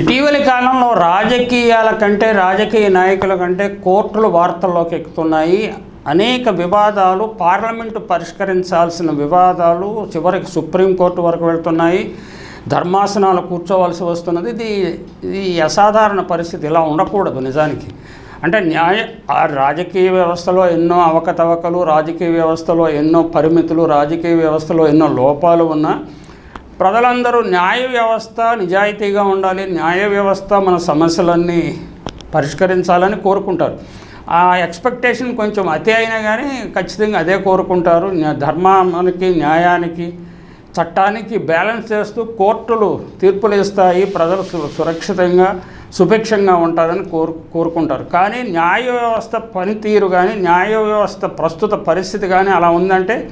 ఇటీవలి కాలంలో రాజకీయాల కంటే రాజకీయ నాయకుల కంటే కోర్టులు వార్తల్లోకి ఎక్కుతున్నాయి. అనేక వివాదాలు పార్లమెంటు పరిష్కరించాల్సిన వివాదాలు చివరికి సుప్రీంకోర్టు వరకు వెళ్తున్నాయి. ధర్మాసనాలు కూర్చోవలసి వస్తున్నది. ఇది ఇది అసాధారణ పరిస్థితి. ఇలా ఉండకూడదు నిజానికి. అంటే న్యాయ ఆ రాజకీయ వ్యవస్థలో ఎన్నో అవకతవకలు రాజకీయ వ్యవస్థలో ఎన్నో పరిమితులు రాజకీయ వ్యవస్థలో ఎన్నో లోపాలు ఉన్నా ప్రజలందరూ న్యాయ వ్యవస్థ నిజాయితీగా ఉండాలి న్యాయ వ్యవస్థ మన సమస్యలన్నీ పరిష్కరించాలని కోరుకుంటారు. ఆ ఎక్స్పెక్టేషన్ కొంచెం అతి అయినా కానీ ఖచ్చితంగా అదే కోరుకుంటారు. ధర్మానికి న్యాయానికి చట్టానికి బ్యాలెన్స్ చేస్తూ కోర్టులు తీర్పులు ఇస్తాయి. ప్రజలు సు- సురక్షితంగా సుభిక్షంగా ఉంటారని కోరు కోరుకుంటారు. కానీ న్యాయ వ్యవస్థ పనితీరు కానీ న్యాయ వ్యవస్థ ప్రస్తుత పరిస్థితి కానీ అలా ఉందంటే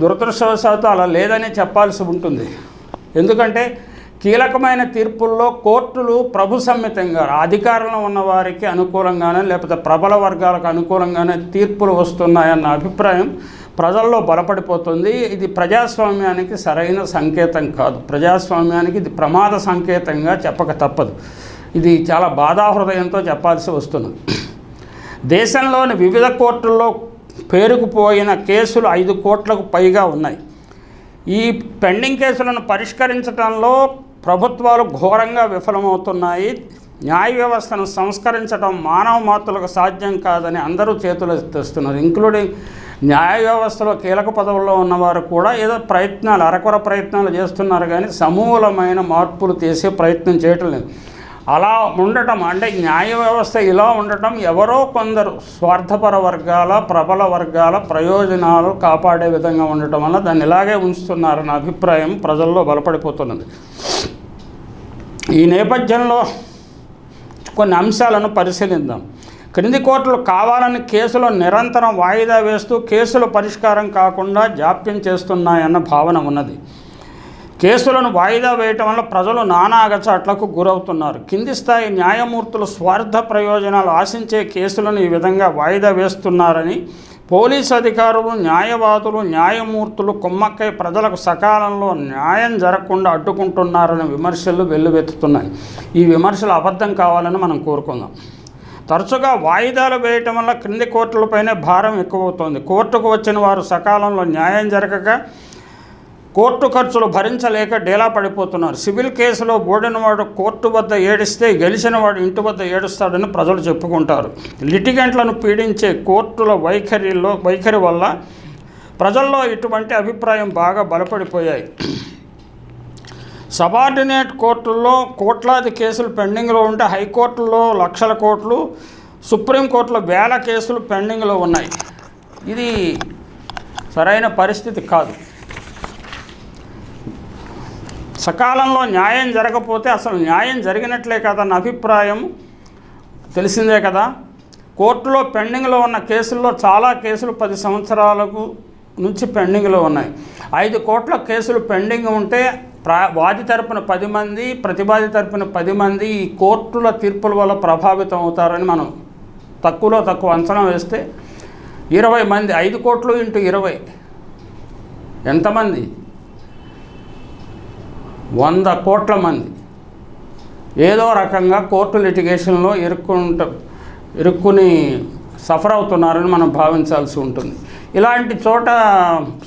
దురదృష్టవశాత్తు అలా లేదని చెప్పాల్సి ఉంటుంది. ఎందుకంటే కీలకమైన తీర్పుల్లో కోర్టులు ప్రభు సమ్మితంగా అధికారంలో ఉన్న వారికి అనుకూలంగానే లేకపోతే ప్రబల వర్గాలకు అనుకూలంగానే తీర్పులు వస్తున్నాయన్న అభిప్రాయం ప్రజల్లో బలపడిపోతుంది. ఇది ప్రజాస్వామ్యానికి సరైన సంకేతం కాదు. ప్రజాస్వామ్యానికి ఇది ప్రమాద సంకేతంగా చెప్పక తప్పదు. ఇది చాలా బాధాహృదయంతో చెప్పాల్సి వస్తున్నది దేశంలోని వివిధ కోర్టుల్లో పేరుకుపోయిన కేసులు ఐదు కోట్లకు పైగా ఉన్నాయి. ఈ పెండింగ్ కేసులను పరిష్కరించడంలో ప్రభుత్వాలు ఘోరంగా విఫలమవుతున్నాయి. న్యాయ వ్యవస్థను సంస్కరించడం మానవ మాతృలకు సాధ్యం కాదని అందరూ చేతులు తెస్తున్నారు ఇంక్లూడింగ్ న్యాయ వ్యవస్థలో కీలక పదవుల్లో ఉన్నవారు కూడా ఏదో ప్రయత్నాలు అరకొర ప్రయత్నాలు చేస్తున్నారు కానీ సమూలమైన మార్పులు చేసే ప్రయత్నం చేయటం లేదు. అలా ఉండటం అంటే న్యాయ వ్యవస్థ ఇలా ఉండటం ఎవరో కొందరు స్వార్థపర వర్గాల ప్రబల వర్గాల ప్రయోజనాలు కాపాడే విధంగా ఉండటం వల్ల దాన్ని ఇలాగే ఉంచుతున్నారన్న అభిప్రాయం ప్రజల్లో బలపడిపోతున్నది. ఈ నేపథ్యంలో కొన్ని అంశాలను పరిశీలిద్దాం. క్రింది కోర్టులు కావాలని కేసులో నిరంతరం వాయిదా వేస్తూ కేసులు పరిష్కారం కాకుండా జాప్యం చేస్తున్నాయన్న భావన ఉన్నది. కేసులను వాయిదా వేయటం వల్ల ప్రజలు నానా అగచాట్లకు గురవుతున్నారు. కింది స్థాయి న్యాయమూర్తులు స్వార్థ ప్రయోజనాలు ఆశించే కేసులను ఈ విధంగా వాయిదా వేస్తున్నారని పోలీసు అధికారులు న్యాయవాదులు న్యాయమూర్తులు కుమ్మక్కై ప్రజలకు సకాలంలో న్యాయం జరగకుండా అడ్డుకుంటున్నారనే విమర్శలు వెల్లువెత్తుతున్నాయి. ఈ విమర్శలు అబద్ధం కావాలని మనం కోరుకుందాం. తరచుగా వాయిదాలు వేయటం వల్ల క్రింది కోర్టులపైనే భారం ఎక్కువవుతోంది. కోర్టుకు వచ్చిన వారు సకాలంలో న్యాయం జరగక కోర్టు ఖర్చులు భరించలేక డేలా పడిపోతున్నారు. సివిల్ కేసులో బోడినవాడు కోర్టు వద్ద ఏడిస్తే గెలిచిన వాడు ఇంటి వద్ద ఏడుస్తాడని ప్రజలు చెప్పుకుంటారు. లిటిగెంట్లను పీడించే కోర్టుల వైఖరిలో వైఖరి వల్ల ప్రజల్లో ఇటువంటి అభిప్రాయం బాగా బలపడిపోయాయి. సబార్డినేట్ కోర్టుల్లో కోట్లాది కేసులు పెండింగ్లో ఉంటే హైకోర్టులో లక్షల కోట్లు సుప్రీంకోర్టులో వేల కేసులు పెండింగ్లో ఉన్నాయి. ఇది సరైన పరిస్థితి కాదు. సకాలంలో న్యాయం జరగకపోతే అసలు న్యాయం జరిగినట్లే కదా నా అభిప్రాయం తెలిసిందే కదా. కోర్టులో పెండింగ్లో ఉన్న కేసుల్లో చాలా కేసులు పది సంవత్సరాలకు నుంచి పెండింగ్లో ఉన్నాయి. ఐదు కోట్ల కేసులు పెండింగ్ ఉంటే ప్రా వాది తరపున పది మంది ప్రతివాది తరపున పది మంది ఈ కోర్టుల తీర్పుల వల్ల ప్రభావితం అవుతారని మనం తక్కువలో తక్కువ అంచనా వేస్తే ఇరవై మంది ఐదు కోట్లు ఇంటూ ఇరవై. ఎంతమంది? వంద కోట్ల మంది. ఏదో రకంగా కోర్టు లిటిగేషన్లో ఇరుక్కుంట ఇరుక్కుని సఫర్ అవుతున్నారని మనం భావించాల్సి ఉంటుంది. ఇలాంటి చోట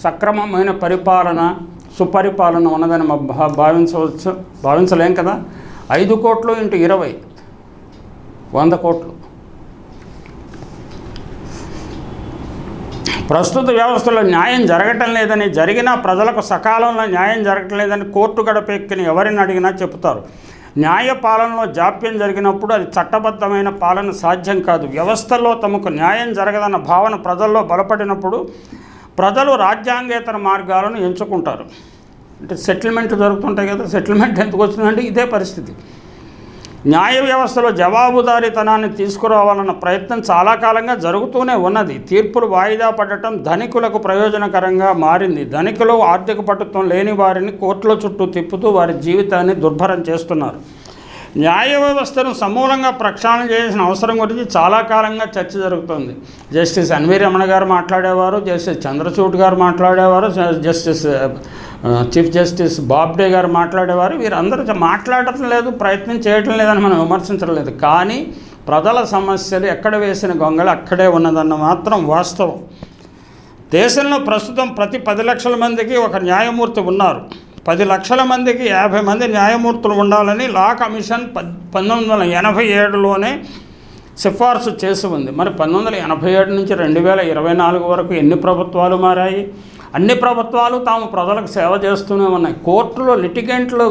సక్రమమైన పరిపాలన సుపరిపాలన ఉన్నదని భావించవచ్చు భావించలేం కదా? ఐదు కోట్లు ఇంటూ ఇరవై వంద కోట్లు. ప్రస్తుత వ్యవస్థలో న్యాయం జరగటం లేదని జరిగినా ప్రజలకు సకాలంలో న్యాయం జరగటం లేదని కోర్టు గడపెక్కిన ఎవరిని అడిగినా చెబుతారు. న్యాయ పాలనలో జాప్యం జరిగినప్పుడు అది చట్టబద్ధమైన పాలన సాధ్యం కాదు. వ్యవస్థలో తమకు న్యాయం జరగదన్న భావన ప్రజల్లో బలపడినప్పుడు ప్రజలు రాజ్యాంగేతర మార్గాలను ఎంచుకుంటారు. అంటే సెటిల్మెంట్ జరుగుతుంటాయి కదా సెటిల్మెంట్ ఎందుకు వచ్చిందంటే ఇదే పరిస్థితి. న్యాయ వ్యవస్థలో జవాబుదారీతనాన్ని తీసుకురావాలన్న ప్రయత్నం చాలా కాలంగా జరుగుతూనే ఉన్నది. తీర్పులు వాయిదా పడటం ధనికులకు ప్రయోజనకరంగా మారింది. ధనికులు ఆర్థిక పటుత్వం లేని వారిని కోర్టుల చుట్టూ తిప్పుతూ వారి జీవితాన్ని దుర్భరం చేస్తున్నారు. న్యాయ వ్యవస్థను సమూలంగా ప్రక్షాళన చేయాల్సిన అవసరం గురించి చాలా కాలంగా చర్చ జరుగుతుంది. జస్టిస్ అన్వీ రమణ గారు మాట్లాడేవారు జస్టిస్ చంద్రచూడ్ గారు మాట్లాడేవారు జస్టిస్ చీఫ్ జస్టిస్ బాబ్డే గారు మాట్లాడేవారు వీరందరూ మాట్లాడటం లేదు ప్రయత్నం చేయటం లేదని మనం విమర్శించడం లేదు. కానీ ప్రజల సమస్యలు ఎక్కడ వేసిన గొంగళి అక్కడే ఉన్నదన్న మాత్రం వాస్తవం. దేశంలో ప్రస్తుతం ప్రతి పది లక్షల మందికి ఒక న్యాయమూర్తి ఉన్నారు. పది లక్షల మందికి యాభై మంది న్యాయమూర్తులు ఉండాలని లా కమిషన్ పద్ పంతొమ్మిది వందల ఎనభై ఏడులోనే సిఫార్సు చేసి ఉంది. మరి పంతొమ్మిది వందల ఎనభై ఏడు నుంచి రెండు వేల ఇరవై నాలుగు వరకు ఎన్ని ప్రభుత్వాలు మారాయి? అన్ని ప్రభుత్వాలు తాము ప్రజలకు సేవ చేస్తూనే ఉన్నాయి. కోర్టులో లిటిగెంట్లు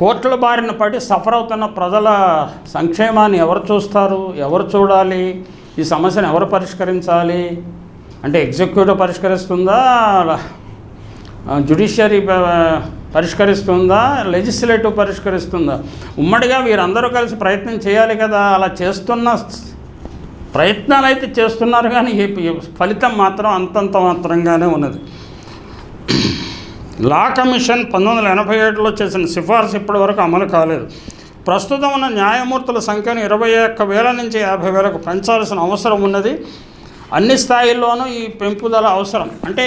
కోర్టుల బారిన పడి సఫర్ అవుతున్న ప్రజల సంక్షేమాన్ని ఎవరు చూస్తారు? ఎవరు చూడాలి? ఈ సమస్యను ఎవరు పరిష్కరించాలి? అంటే ఎగ్జిక్యూటివ్ పరిష్కరిస్తుందా? జుడిషియరీ పరిష్కరిస్తుందా? లెజిస్లేటివ్ పరిష్కరిస్తుందా? ఉమ్మడిగా వీరందరూ కలిసి ప్రయత్నం చేయాలి కదా. అలా చేస్తున్న ప్రయత్నాలు అయితే చేస్తున్నారు కానీ ఫలితం మాత్రం అంతంత మాత్రంగానే ఉన్నది. లా కమిషన్ పంతొమ్మిది వందల ఎనభై ఏడులో చేసిన సిఫార్సు ఇప్పటి వరకు అమలు కాలేదు. ప్రస్తుతం ఉన్న న్యాయమూర్తుల సంఖ్యను ఇరవై ఒక్క వేల నుంచి యాభై వేలకు పెంచాల్సిన అవసరం ఉన్నది. అన్ని స్థాయిల్లోనూ ఈ పెంపుదల అవసరం. అంటే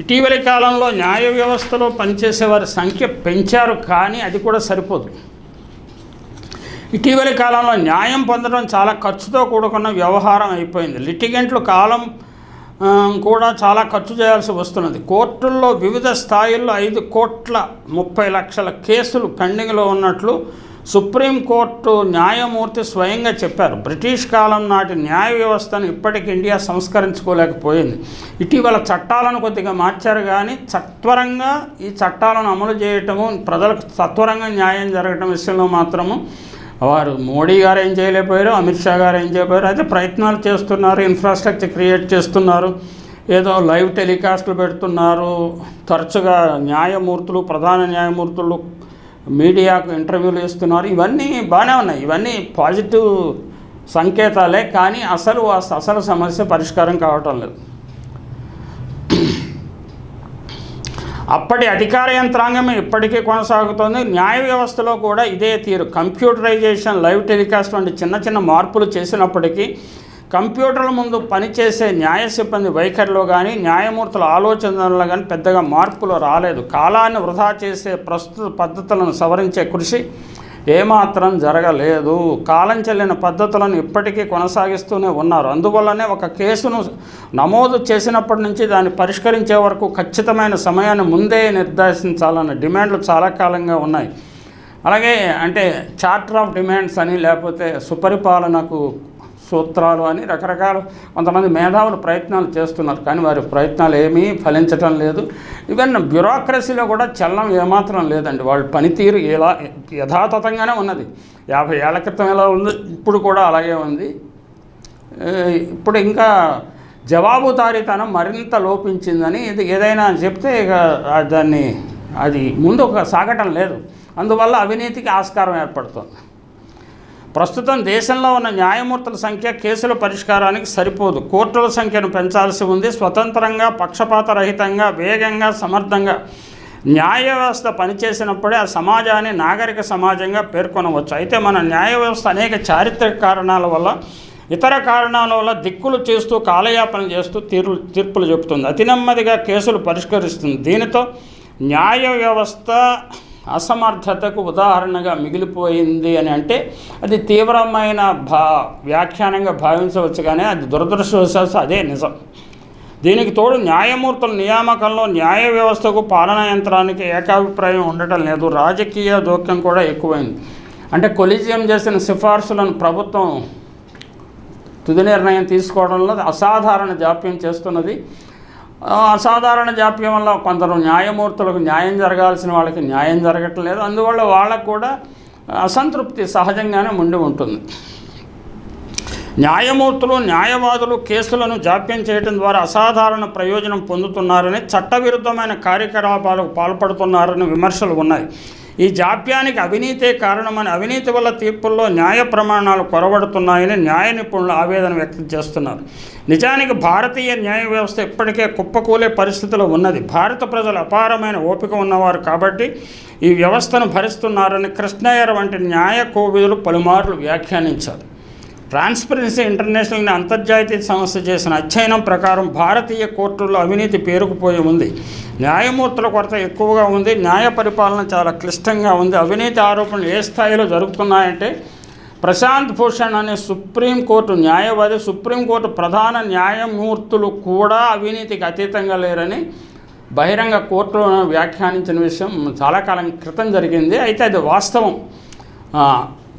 ఇటీవలి కాలంలో న్యాయ వ్యవస్థలో పనిచేసే వారి సంఖ్య పెంచారు కానీ అది కూడా సరిపోదు. ఇటీవలి కాలంలో న్యాయం పొందడం చాలా ఖర్చుతో కూడుకున్న వ్యవహారం అయిపోయింది. లిటిగెంట్లు కాలం కూడా చాలా ఖర్చు చేయాల్సి వస్తున్నది. కోర్టుల్లో వివిధ స్థాయిల్లో ఐదు కోట్ల ముప్పై లక్షల కేసులు పెండింగ్లో ఉన్నట్లు సుప్రీంకోర్టు న్యాయమూర్తి స్వయంగా చెప్పారు. బ్రిటిష్ కాలం నాటి న్యాయ వ్యవస్థను ఇప్పటికి ఇండియా సంస్కరించుకోలేకపోయింది. ఇటీవల చట్టాలను కొద్దిగా మార్చారు కానీ సత్వరంగా ఈ చట్టాలను అమలు చేయటము ప్రజలకు సత్వరంగా న్యాయం జరగటం విషయంలో మాత్రము వారు మోడీ గారు ఏం చేయలేకపోయారు అమిత్ షా గారు ఏం చేయలేకపోయారు. అయితే ప్రయత్నాలు చేస్తున్నారు ఇన్ఫ్రాస్ట్రక్చర్ క్రియేట్ చేస్తున్నారు. ఏదో లైవ్ టెలికాస్ట్లు పెడుతున్నారు. తరచుగా న్యాయమూర్తులు ప్రధాన న్యాయమూర్తులు మీడియాకు ఇంటర్వ్యూలు ఇస్తున్నారు ఇవన్నీ బాగానే ఉన్నాయి. ఇవన్నీ పాజిటివ్ సంకేతాలే కానీ అసలు అసలు సమస్య పరిష్కారం కావటం లేదు. అప్పటి అధికార యంత్రాంగం ఇప్పటికీ కొనసాగుతోంది. న్యాయ వ్యవస్థలో కూడా ఇదే తీరు. కంప్యూటరైజేషన్ లైవ్ టెలికాస్ట్ వంటి చిన్న చిన్న మార్పులు చేసినప్పటికీ కంప్యూటర్ల ముందు పనిచేసే న్యాయ సిబ్బంది వైఖరిలో కానీ న్యాయమూర్తుల ఆలోచనలో కానీ పెద్దగా మార్పులు రాలేదు. కాలాన్ని వృధా చేసే ప్రస్తుత పద్ధతులను సవరించే కృషి ఏమాత్రం జరగలేదు. కాలం చెల్లిన పద్ధతులను ఇప్పటికీ కొనసాగిస్తూనే ఉన్నారు. అందువల్లనే ఒక కేసును నమోదు చేసినప్పటి నుంచి దాన్ని పరిష్కరించే వరకు ఖచ్చితమైన సమయాన్ని ముందే నిర్దేశించాలన్న డిమాండ్లు చాలా కాలంగా ఉన్నాయి. అలాగే అంటే చార్టర్ ఆఫ్ డిమాండ్స్ అని లేకపోతే సుపరిపాలనకు సూత్రాలు అని రకరకాల కొంతమంది మేధావులు ప్రయత్నాలు చేస్తున్నారు. కానీ వారి ప్రయత్నాలు ఏమీ ఫలించటం లేదు. ఈవెన్ బ్యూరోక్రసీలో కూడా చల్లం ఏమాత్రం లేదండి. వాళ్ళ పనితీరు ఎలా యథాతథంగానే ఉన్నది. యాభై ఏళ్ళ క్రితం ఎలా ఉంది? ఇప్పుడు కూడా అలాగే ఉంది. ఇప్పుడు ఇంకా జవాబుదారీతనం మరింత లోపించిందని ఇది ఏదైనా చెప్తే ఇక దాన్ని అది ముందు ఒక సాగటం లేదు. అందువల్ల అవినీతికి ఆస్కారం ఏర్పడుతుంది. ప్రస్తుతం దేశంలో ఉన్న న్యాయమూర్తుల సంఖ్య కేసుల పరిష్కారానికి సరిపోదు. కోర్టుల సంఖ్యను పెంచాల్సి ఉంది. స్వతంత్రంగా పక్షపాత రహితంగా వేగంగా సమర్థంగా న్యాయ వ్యవస్థ పనిచేసినప్పుడే ఆ సమాజాన్ని నాగరిక సమాజంగా పేర్కొనవచ్చు. అయితే మన న్యాయ వ్యవస్థ అనేక చారిత్రక కారణాల వల్ల ఇతర కారణాల వల్ల దిక్కులు చేస్తూ కాలయాపన చేస్తూ తీర్పు తీర్పులు చెబుతుంది. అతి నెమ్మదిగా కేసులు పరిష్కరిస్తుంది. దీనితో న్యాయ వ్యవస్థ అసమర్థతకు ఉదాహరణగా మిగిలిపోయింది అని అంటే అది తీవ్రమైన భా వ్యాఖ్యానంగా భావించవచ్చు కానీ అది దురదృష్టవశాత్తు అదే నిజం. దీనికి తోడు న్యాయమూర్తుల నియామకంలో న్యాయ వ్యవస్థకు పాలనా యంత్రానికి ఏకాభిప్రాయం ఉండటం లేదు. రాజకీయ జోక్యం కూడా ఎక్కువైంది. అంటే కొలిజియం చేసిన సిఫార్సులను ప్రభుత్వం తుది నిర్ణయం తీసుకోవడంలో అసాధారణ జాప్యం చేస్తున్నది. అసాధారణ జాప్యం వల్ల కొందరు న్యాయమూర్తులకు న్యాయం జరగాల్సిన వాళ్ళకి న్యాయం జరగట్లేదు. అందువల్ల వాళ్ళకు కూడా అసంతృప్తి సహజంగానే ఉండి ఉంటుంది. న్యాయమూర్తులు న్యాయవాదులు కేసులను జాప్యం చేయడం ద్వారా అసాధారణ ప్రయోజనం పొందుతున్నారని చట్టవిరుద్ధమైన కార్యకలాపాలకు పాల్పడుతున్నారని విమర్శలు ఉన్నాయి. ఈ జాప్యానికి అవినీతే కారణమని అవినీతి వల్ల తీర్పుల్లో న్యాయ ప్రమాణాలు కొరబడుతున్నాయని న్యాయ నిపుణులు ఆవేదన వ్యక్తం చేస్తున్నారు. నిజానికి భారతీయ న్యాయ వ్యవస్థ ఇప్పటికే కుప్పకూలే పరిస్థితిలో ఉన్నది. భారత ప్రజలు అపారమైన ఓపిక ఉన్నవారు కాబట్టి ఈ వ్యవస్థను భరిస్తున్నారని కృష్ణయ్యర్ వంటి న్యాయ కోవిదులు పలుమార్లు వ్యాఖ్యానించారు. ట్రాన్స్పరెన్సీ ఇంటర్నేషనల్ అంతర్జాతీయ సంస్థ చేసిన అధ్యయనం ప్రకారం భారతీయ కోర్టుల్లో అవినీతి పేరుకుపోయి ఉంది. న్యాయమూర్తుల కొరత ఎక్కువగా ఉంది. న్యాయ పరిపాలన చాలా క్లిష్టంగా ఉంది. అవినీతి ఆరోపణలు ఏ స్థాయిలో జరుగుతున్నాయంటే ప్రశాంత్ భూషణ్ అనే సుప్రీంకోర్టు న్యాయవాది సుప్రీంకోర్టు ప్రధాన న్యాయమూర్తులు కూడా అవినీతికి అతీతంగా లేరని బహిరంగ కోర్టులో వ్యాఖ్యానించిన విషయం చాలా కాలం క్రితం జరిగింది. అయితే అది వాస్తవం.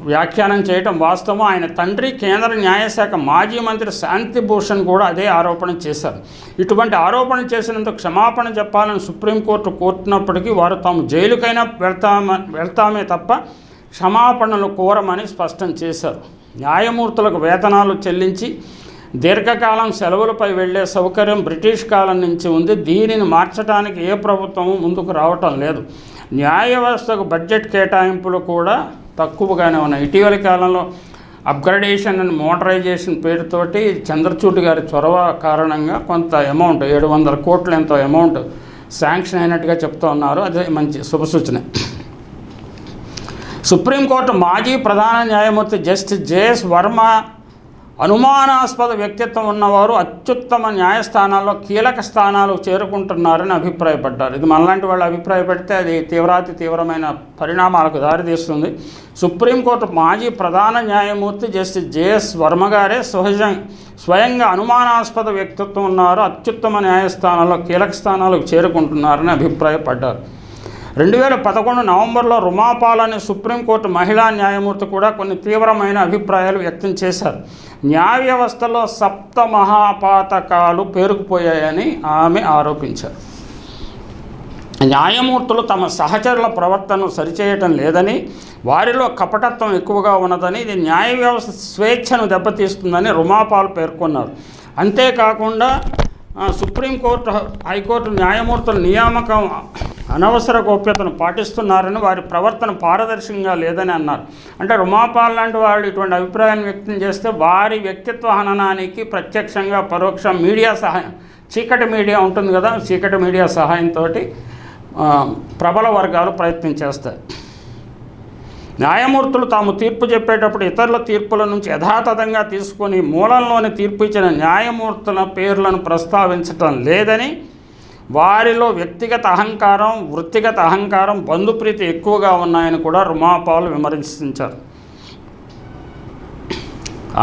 వ్యాఖ్యానం చేయటం వాస్తవం ఆయన తండ్రి కేంద్ర న్యాయశాఖ మాజీ మంత్రి శాంతిభూషణ్ కూడా అదే ఆరోపణ చేశారు. ఇటువంటి ఆరోపణ చేసినందుకు క్షమాపణ చెప్పాలని సుప్రీంకోర్టు కోరుతున్నప్పటికీ వారు తాము జైలుకైనా వెళ్తామ వెళ్తామే తప్ప క్షమాపణలు కోరమని స్పష్టం చేశారు. న్యాయమూర్తులకు వేతనాలు చెల్లించి దీర్ఘకాలం సెలవులపై వెళ్ళే సౌకర్యం బ్రిటిష్ కాలం నుంచి ఉంది. దీనిని మార్చడానికి ఏ ప్రభుత్వము ముందుకు రావటం లేదు. న్యాయ వ్యవస్థకు బడ్జెట్ కేటాయింపులు కూడా తక్కువగానే ఉన్నాయి. ఇటీవలి కాలంలో అప్గ్రేడేషన్ అండ్ మోటరైజేషన్ పేరుతోటి చంద్రచూడ్ గారి చొరవ కారణంగా కొంత అమౌంట్ ఏడు వందల కోట్ల ఎంతో అమౌంట్ శాంక్షన్ అయినట్టుగా చెప్తూ ఉన్నారు. అది మంచి శుభసూచన సుప్రీంకోర్టు మాజీ ప్రధాన న్యాయమూర్తి జస్టిస్ జేఎస్ వర్మ అనుమానాస్పద వ్యక్తిత్వం ఉన్నవారు అత్యుత్తమ న్యాయస్థానాల్లో కీలక స్థానాలు చేరుకుంటున్నారని అభిప్రాయపడ్డారు. ఇది మనలాంటి వాళ్ళు అభిప్రాయపడితే అది తీవ్రాతి తీవ్రమైన పరిణామాలకు దారితీస్తుంది. సుప్రీంకోర్టు మాజీ ప్రధాన న్యాయమూర్తి జస్టిస్ జేఎస్ వర్మ గారే సహజ స్వయంగా అనుమానాస్పద వ్యక్తిత్వం ఉన్నారు అత్యుత్తమ న్యాయస్థానాల్లో కీలక స్థానాలకు చేరుకుంటున్నారని అభిప్రాయపడ్డారు. రెండు వేల పదకొండు నవంబర్లో రుమాపాల్ అనే సుప్రీంకోర్టు మహిళా న్యాయమూర్తి కూడా కొన్ని తీవ్రమైన అభిప్రాయాలు వ్యక్తం చేశారు. న్యాయ వ్యవస్థలో సప్త మహాపాతకాలు పేరుకుపోయాయని ఆమె ఆరోపించారు. న్యాయమూర్తులు తమ సహచరుల ప్రవర్తనను సరిచేయటం లేదని వారిలో కపటత్వం ఎక్కువగా ఉన్నదని ఇది న్యాయ వ్యవస్థ స్వేచ్ఛను దెబ్బతీస్తుందని రుమాపాల్ పేర్కొన్నారు. అంతేకాకుండా సుప్రీంకోర్టు హైకోర్టు న్యాయమూర్తుల నియామకం అనవసర గోప్యతను పాటిస్తున్నారని వారి ప్రవర్తన పారదర్శకంగా లేదని అన్నారు. అంటే రుమాపాల్ లాంటి వాళ్ళు ఇటువంటి అభిప్రాయాన్ని వ్యక్తం చేస్తే వారి వ్యక్తిత్వ హననానికి ప్రత్యక్షంగా పరోక్ష మీడియా సహాయం చీకటి మీడియా ఉంటుంది కదా చీకటి మీడియా సహాయంతో ప్రబల వర్గాలు ప్రయత్నం చేస్తాయి. న్యాయమూర్తులు తాము తీర్పు చెప్పేటప్పుడు ఇతరుల తీర్పుల నుంచి యథాతథంగా తీసుకొని మూలంలోని తీర్పు ఇచ్చిన న్యాయమూర్తుల పేర్లను ప్రస్తావించటం లేదని వారిలో వ్యక్తిగత అహంకారం వృత్తిగత అహంకారం బంధుప్రీతి ఎక్కువగా ఉన్నాయని కూడా రుమాపాలు విమర్శించారు.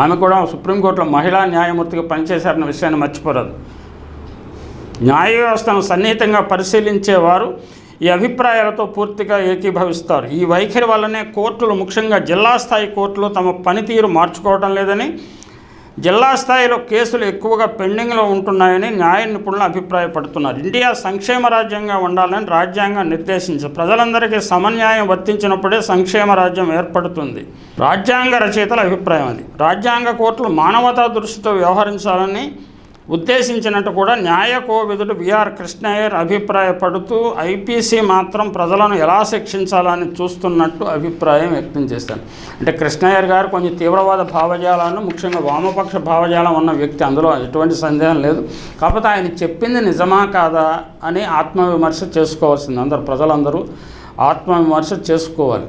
ఆమె కూడా సుప్రీంకోర్టులో మహిళా న్యాయమూర్తిగా పనిచేశారన్న విషయాన్ని మర్చిపోరాదు. న్యాయ వ్యవస్థను సన్నిహితంగా పరిశీలించేవారు ఈ అభిప్రాయాలతో పూర్తిగా ఏకీభవిస్తారు. ఈ వైఖరి వల్లనే కోర్టులు ముఖ్యంగా జిల్లా స్థాయి కోర్టులు తమ పనితీరు మార్చుకోవడం లేదని జిల్లా స్థాయిలో కేసులు ఎక్కువగా పెండింగ్లో ఉంటున్నాయని న్యాయ నిపుణులు అభిప్రాయపడుతున్నారు. ఇండియా సంక్షేమ రాజ్యంగా ఉండాలని రాజ్యాంగం నిర్దేశించి ప్రజలందరికీ సమన్యాయం వర్తించినప్పుడే సంక్షేమ రాజ్యం ఏర్పడుతుంది. రాజ్యాంగ రచయితల అభిప్రాయం అది. రాజ్యాంగ కోర్టులు మానవతా దృష్టితో వ్యవహరించాలని ఉద్దేశించినట్టు కూడా న్యాయ కోవిదుడు విఆర్ కృష్ణయ్యర్ అభిప్రాయపడుతూ ఐపీసీ మాత్రం ప్రజలను ఎలా శిక్షించాలని చూస్తున్నట్టు అభిప్రాయం వ్యక్తం చేశారు. అంటే కృష్ణయ్యర్ గారు కొంచెం తీవ్రవాద భావజాలను ముఖ్యంగా వామపక్ష భావజాలం ఉన్న వ్యక్తి అందులో ఎటువంటి సందేహం లేదు. కాకపోతే ఆయన చెప్పింది నిజమా కాదా అని ఆత్మవిమర్శ చేసుకోవాల్సింది. అందరు ప్రజలందరూ ఆత్మవిమర్శ చేసుకోవాలి.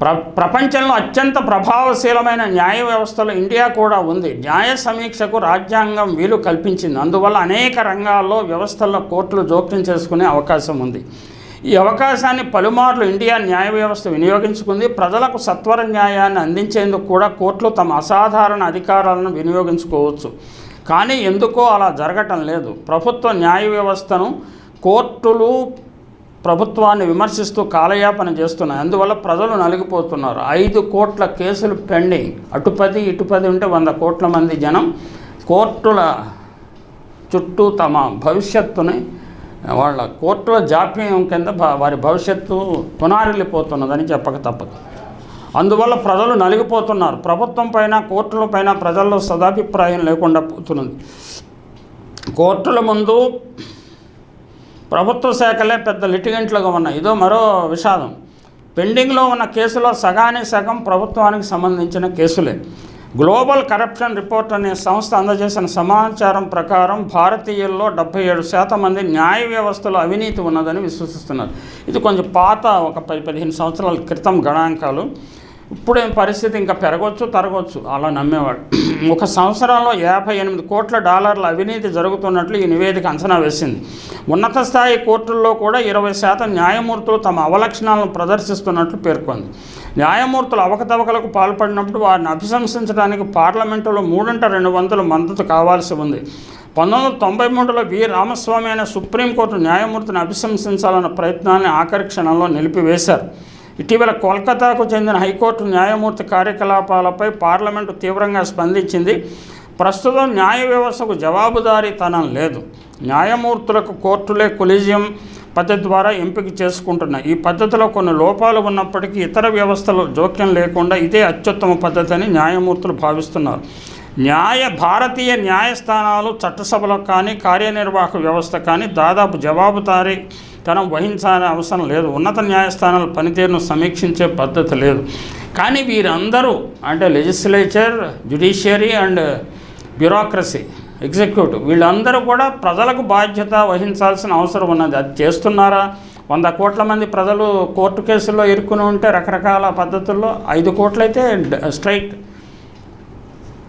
ప్ర ప్రపంచంలో అత్యంత ప్రభావశీలమైన న్యాయ వ్యవస్థలో ఇండియా కూడా ఉంది. న్యాయ సమీక్షకు రాజ్యాంగం వీలు కల్పించింది. అందువల్ల అనేక రంగాల్లో వ్యవస్థల్లో కోర్టులు జోక్యం చేసుకునే అవకాశం ఉంది. ఈ అవకాశాన్ని పలుమార్లు ఇండియా న్యాయ వ్యవస్థ వినియోగించుకుంది. ప్రజలకు సత్వర న్యాయాన్ని అందించేందుకు కూడా కోర్టులు తమ అసాధారణ అధికారాలను వినియోగించుకోవచ్చు. కానీ ఎందుకో అలా జరగటం లేదు. ప్రభుత్వ న్యాయ వ్యవస్థను కోర్టులు ప్రభుత్వాన్ని విమర్శిస్తూ కాలయాపన చేస్తున్నాయి. అందువల్ల ప్రజలు నలిగిపోతున్నారు. ఐదు కోట్ల కేసులు పెండింగ్. అటు పది ఇటు పది ఉంటే వంద కోట్ల మంది జనం కోర్టుల చుట్టూ తమ భవిష్యత్తుని వాళ్ళ కోర్టుల జాప్యం కింద వారి భవిష్యత్తు పునారిల్లిపోతున్నదని చెప్పక తప్పదు. అందువల్ల ప్రజలు నలిగిపోతున్నారు. ప్రభుత్వం పైన కోర్టుల పైన ప్రజల్లో సదాభిప్రాయం లేకుండా పోతున్నది. కోర్టుల ముందు ప్రభుత్వ శాఖలే పెద్ద లిటిగెంట్లుగా ఉన్నాయి. ఇదో మరో విషాదం. పెండింగ్లో ఉన్న కేసులో సగానికి సగం ప్రభుత్వానికి సంబంధించిన కేసులే. గ్లోబల్ కరప్షన్ రిపోర్ట్ అనే సంస్థ అందజేసిన సమాచారం ప్రకారం భారతీయుల్లో డెబ్బై ఏడు శాతం మంది న్యాయ వ్యవస్థలో అవినీతి ఉన్నదని విశ్వసిస్తున్నారు. ఇది కొంచెం పాత ఒక పది పదిహేను సంవత్సరాల క్రితం గణాంకాలు. ఇప్పుడేం పరిస్థితి? ఇంకా పెరగవచ్చు తరగవచ్చు అలా నమ్మేవాడు. ఒక సంవత్సరంలో యాభై ఎనిమిది కోట్ల డాలర్ల అవినీతి జరుగుతున్నట్లు ఈ నివేదిక అంచనా వేసింది. ఉన్నత స్థాయి కోర్టుల్లో కూడా ఇరవై శాతం న్యాయమూర్తులు తమ అవలక్షణాలను ప్రదర్శిస్తున్నట్లు పేర్కొంది. న్యాయమూర్తులు అవకతవకలకు పాల్పడినప్పుడు వారిని అభిశంసించడానికి పార్లమెంటులో మూడింట రెండు వందల మద్దతు కావాల్సి ఉంది. పంతొమ్మిది వందల తొంభై మూడులో వి. రామస్వామి అనే సుప్రీంకోర్టు న్యాయమూర్తిని అభిశంసించాలన్న ప్రయత్నాన్ని ఆఖరి క్షణంలో నిలిపివేశారు. ఇటీవల కోల్కతాకు చెందిన హైకోర్టు న్యాయమూర్తి కార్యకలాపాలపై పార్లమెంటు తీవ్రంగా స్పందించింది. ప్రస్తుతం న్యాయ వ్యవస్థకు జవాబుదారీతనం లేదు. న్యాయమూర్తులకు కోర్టులే కొలీజియం పద్ధతి ద్వారా ఎంపిక చేసుకుంటున్నాయి. ఈ పద్ధతిలో కొన్ని లోపాలు ఉన్నప్పటికీ ఇతర వ్యవస్థలు జోక్యం లేకుండా ఇదే అత్యుత్తమ పద్ధతి అని న్యాయమూర్తులు భావిస్తున్నారు. న్యాయ భారతీయ న్యాయస్థానాలు చట్టసభలకు కానీ కార్యనిర్వాహక వ్యవస్థ కానీ దాదాపు జవాబుదారీ తనం వహించాలనే అవసరం లేదు. ఉన్నత న్యాయస్థానాల పనితీరును సమీక్షించే పద్ధతి లేదు. కానీ వీరందరూ అంటే legislature judiciary and bureaucracy executive వీళ్ళందరూ కూడా ప్రజలకు బాధ్యత వహించాల్సిన అవసరం ఉన్నది. అది చేస్తున్నారా? వంద కోట్ల మంది ప్రజలు కోర్టు కేసుల్లో ఇరుక్కుని ఉంటే రకరకాల పద్ధతుల్లో ఐదు కోట్లయితే స్ట్రైట్.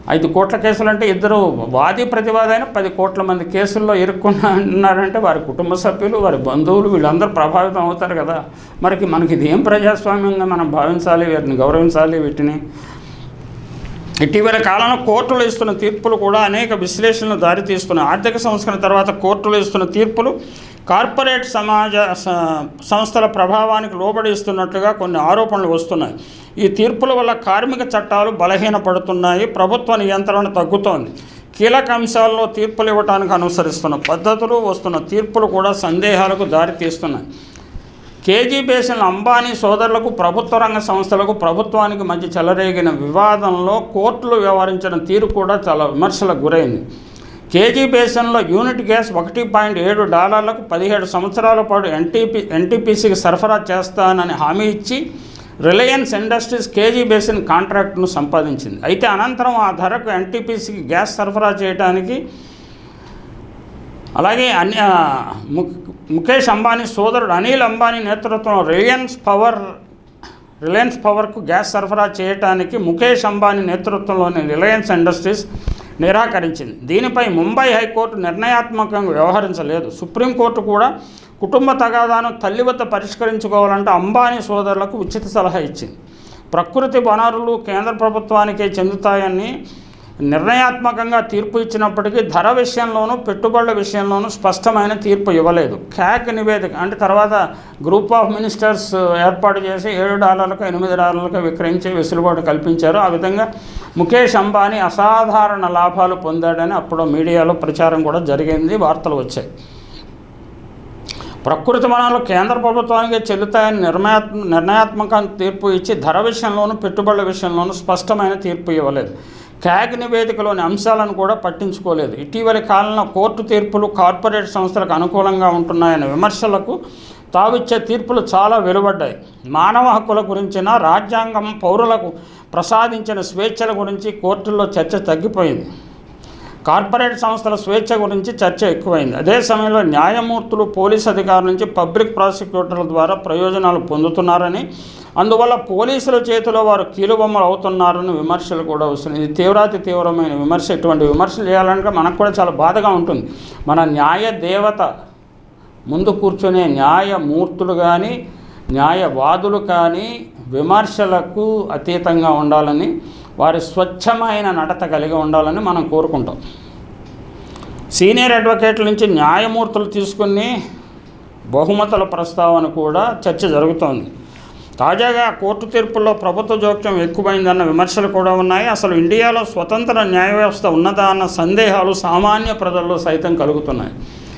ఐదు కోట్ల కేసులు అంటే ఇద్దరు వాది ప్రతివాదైన పది కోట్ల మంది కేసుల్లో ఇరుక్కున్నారంటే వారి కుటుంబ సభ్యులు వారి బంధువులు వీళ్ళందరూ ప్రభావితం అవుతారు కదా. మరికి మనకి ఇది ఏం ప్రజాస్వామ్యంగా మనం భావించాలి వీటిని గౌరవించాలి వీటిని ఇటీవల కాలంలో కోర్టులు ఇస్తున్న తీర్పులు కూడా అనేక విశ్లేషణలు దారితీస్తున్నాయి ఆర్థిక సంస్కరణ తర్వాత కోర్టులు ఇస్తున్న తీర్పులు కార్పొరేట్ సమాజ స- సంస్థల ప్రభావానికి లోబడి ఇస్తున్నట్లుగా కొన్ని ఆరోపణలు వస్తున్నాయి. ఈ తీర్పుల వల్ల కార్మిక చట్టాలు బలహీనపడుతున్నాయి ప్రభుత్వ నియంత్రణ తగ్గుతోంది. కీలక అంశాల్లో తీర్పులు ఇవ్వడానికి అనుసరిస్తున్న పద్ధతులు వస్తున్న తీర్పులు కూడా సందేహాలకు దారితీస్తున్నాయి. కేజీ బేసిన్ అంబానీ సోదరులకు ప్రభుత్వ రంగ సంస్థలకు ప్రభుత్వానికి మధ్య చెలరేగిన వివాదంలో కోర్టులు వ్యవహరించిన తీరు కూడా చాలా విమర్శలకు గురైంది. కేజీ బేసిన్లో యూనిట్ గ్యాస్ ఒకటి పాయింట్ ఏడు డాలర్లకు పదిహేడు సంవత్సరాల పాటు ఎన్టీపీ ఎన్టీపీసీకి సరఫరా చేస్తానని హామీ ఇచ్చి రిలయన్స్ ఇండస్ట్రీస్ కేజీ బేసిన్ కాంట్రాక్ట్ను సంపాదించింది. అయితే అనంతరం ఆ ధరకు ఎన్టీపీసీకి గ్యాస్ సరఫరా చేయడానికి అలాగే అన్య ముఖేష్ అంబానీ సోదరుడు అనిల్ అంబానీ నేతృత్వంలో రిలయన్స్ పవర్ రిలయన్స్ పవర్కు గ్యాస్ సరఫరా చేయడానికి ముఖేష్ అంబానీ నేతృత్వంలోని రిలయన్స్ ఇండస్ట్రీస్ నిరాకరించింది. దీనిపై ముంబై హైకోర్టు నిర్ణయాత్మకంగా వ్యవహరించలేదు. సుప్రీంకోర్టు కూడా కుటుంబ తగాదాను తల్లి వద్ద పరిష్కరించుకోవాలంటే అంబానీ సోదరులకు ఉచిత సలహా ఇచ్చింది. ప్రకృతి వనరులు కేంద్ర ప్రభుత్వానికే చెందుతాయని నిర్ణయాత్మకంగా తీర్పు ఇచ్చినప్పటికీ ధర విషయంలోనూ పెట్టుబడుల విషయంలోనూ స్పష్టమైన తీర్పు ఇవ్వలేదు. క్యాక్ నివేదిక అంటే తర్వాత గ్రూప్ ఆఫ్ మినిస్టర్స్ ఏర్పాటు చేసి ఏడు డాలర్లకు ఎనిమిది డాలర్లకు విక్రయించే వెసులుబాటు కల్పించారు. ఆ విధంగా ముఖేష్ అంబానీ అసాధారణ లాభాలు పొందాడని అప్పుడు మీడియాలో ప్రచారం కూడా జరిగింది వార్తలు వచ్చాయి. ప్రకృతి వనాలు కేంద్ర ప్రభుత్వానికి చెల్లుతాయని నిర్ణయాత్మ నిర్ణయాత్మక తీర్పు ఇచ్చి ధర విషయంలోనూ పెట్టుబడుల విషయంలోనూ స్పష్టమైన తీర్పు ఇవ్వలేదు. క్యాగ్ నివేదికలోని అంశాలను కూడా పట్టించుకోలేదు. ఇటీవలి కాలంలో కోర్టు తీర్పులు కార్పొరేట్ సంస్థలకు అనుకూలంగా ఉంటున్నాయనే విమర్శలకు తావిచ్చే తీర్పులు చాలా వెలువడ్డాయి. మానవ హక్కుల గురించిన రాజ్యాంగం పౌరులకు ప్రసాదించిన స్వేచ్ఛల గురించి కోర్టుల్లో చర్చ తగ్గిపోయింది. కార్పొరేట్ సంస్థల స్వేచ్ఛ గురించి చర్చ ఎక్కువైంది. అదే సమయంలో న్యాయమూర్తులు పోలీస్ అధికారుల నుంచి పబ్లిక్ ప్రాసిక్యూటర్ల ద్వారా ప్రయోజనాలు పొందుతున్నారని అందువల్ల పోలీసుల చేతిలో వారు కీలుబొమ్మలు అవుతున్నారని విమర్శలు కూడా వస్తున్నాయి. ఇది తీవ్రాతి తీవ్రమైన విమర్శ. ఇటువంటి విమర్శలు చేయాలంటే మనకు కూడా చాలా బాధగా ఉంటుంది. మన న్యాయ దేవత ముందు కూర్చునే న్యాయమూర్తులు కానీ న్యాయవాదులు కానీ విమర్శలకు అతీతంగా ఉండాలని వారి స్వచ్ఛమైన నడత కలిగి ఉండాలని మనం కోరుకుంటాం. సీనియర్ అడ్వకేట్ల నుంచి న్యాయమూర్తులు తీసుకుని బహుమతుల ప్రస్తావన కూడా చర్చ జరుగుతోంది. తాజాగా కోర్టు తీర్పుల్లో ప్రభుత్వ జోక్యం ఎక్కువైందన్న విమర్శలు కూడా ఉన్నాయి. అసలు ఇండియాలో స్వతంత్ర న్యాయ వ్యవస్థ ఉన్నదా అన్న సందేహాలు సామాన్య ప్రజల్లో సైతం కలుగుతున్నాయి.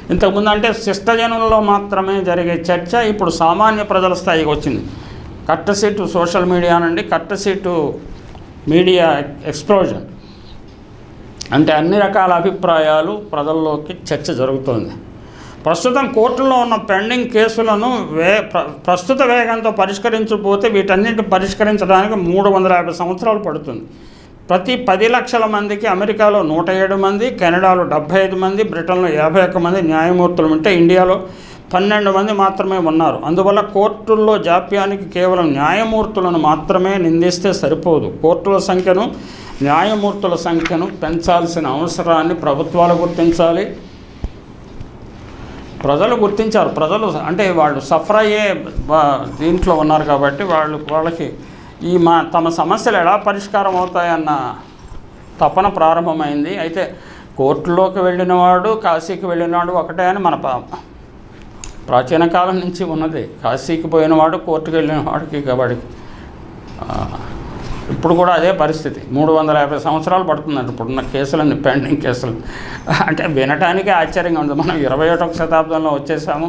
ఇంతకుముందు అంటే శిష్టజనుల్లో మాత్రమే జరిగే చర్చ ఇప్పుడు సామాన్య ప్రజల స్థాయికి వచ్చింది. కట్టసీటు సోషల్ మీడియా నుండి కట్టసీటు మీడియా ఎక్స్ప్లోజన్ అంటే అన్ని రకాల అభిప్రాయాలు ప్రజల్లోకి చర్చ జరుగుతోంది. ప్రస్తుతం కోర్టులో ఉన్న పెండింగ్ కేసులను వే ప్రస్తుత వేగంతో పరిష్కరించకపోతే వీటన్నిటిని పరిష్కరించడానికి మూడు వందల యాభై సంవత్సరాలు పడుతుంది. ప్రతి పది లక్షల మందికి అమెరికాలో నూట ఏడు మంది కెనడాలో డెబ్బై ఐదు మంది బ్రిటన్లో యాభై ఒక్క మంది న్యాయమూర్తులు ఉంటే ఇండియాలో పన్నెండు మంది మాత్రమే ఉన్నారు. అందువల్ల కోర్టుల్లో జాప్యానికి కేవలం న్యాయమూర్తులను మాత్రమే నిందిస్తే సరిపోదు. కోర్టుల సంఖ్యను న్యాయమూర్తుల సంఖ్యను పెంచాల్సిన అవసరాన్ని ప్రభుత్వాలు గుర్తించాలి. ప్రజలు గుర్తించారు. ప్రజలు అంటే వాళ్ళు సఫర్ అయ్యే దీంట్లో ఉన్నారు కాబట్టి వాళ్ళు వాళ్ళకి ఈ మా తమ సమస్యలు ఎలా పరిష్కారం అవుతాయన్న తపన ప్రారంభమైంది. అయితే కోర్టులోకి వెళ్ళినవాడు కాశీకి వెళ్ళినవాడు ఒకటే అని మన ప్రాచీన కాలం నుంచి ఉన్నది. కాశీకి పోయినవాడు కోర్టుకు వెళ్ళిన వాడికి వాడికి ఇప్పుడు కూడా అదే పరిస్థితి. మూడు వందల యాభై సంవత్సరాలు పడుతుందండి. ఇప్పుడున్న కేసులన్నీ పెండింగ్ కేసులు. అంటే వినటానికే ఆశ్చర్యంగా ఉంది. మనం ఇరవై ఒకటో శతాబ్దంలో వచ్చేసాము.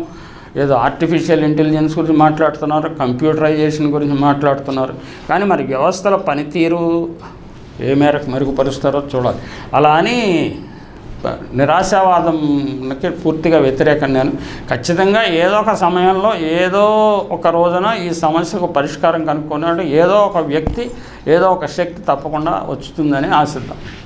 ఏదో ఆర్టిఫిషియల్ ఇంటెలిజెన్స్ గురించి మాట్లాడుతున్నారు కంప్యూటరైజేషన్ గురించి మాట్లాడుతున్నారు. కానీ మరి వ్యవస్థల పనితీరు ఏ మేరకు మెరుగుపరుస్తారో చూడాలి. అలా అని నిరాశావాదంకి పూర్తిగా వ్యతిరేకం నేను. ఖచ్చితంగా ఏదో ఒక సమయంలో ఏదో ఒక రోజున ఈ సమస్యకు పరిష్కారం కనుక్కున్నట్టు ఏదో ఒక వ్యక్తి ఏదో ఒక శక్తి తప్పకుండా వచ్చుతుందని ఆశిద్దాం.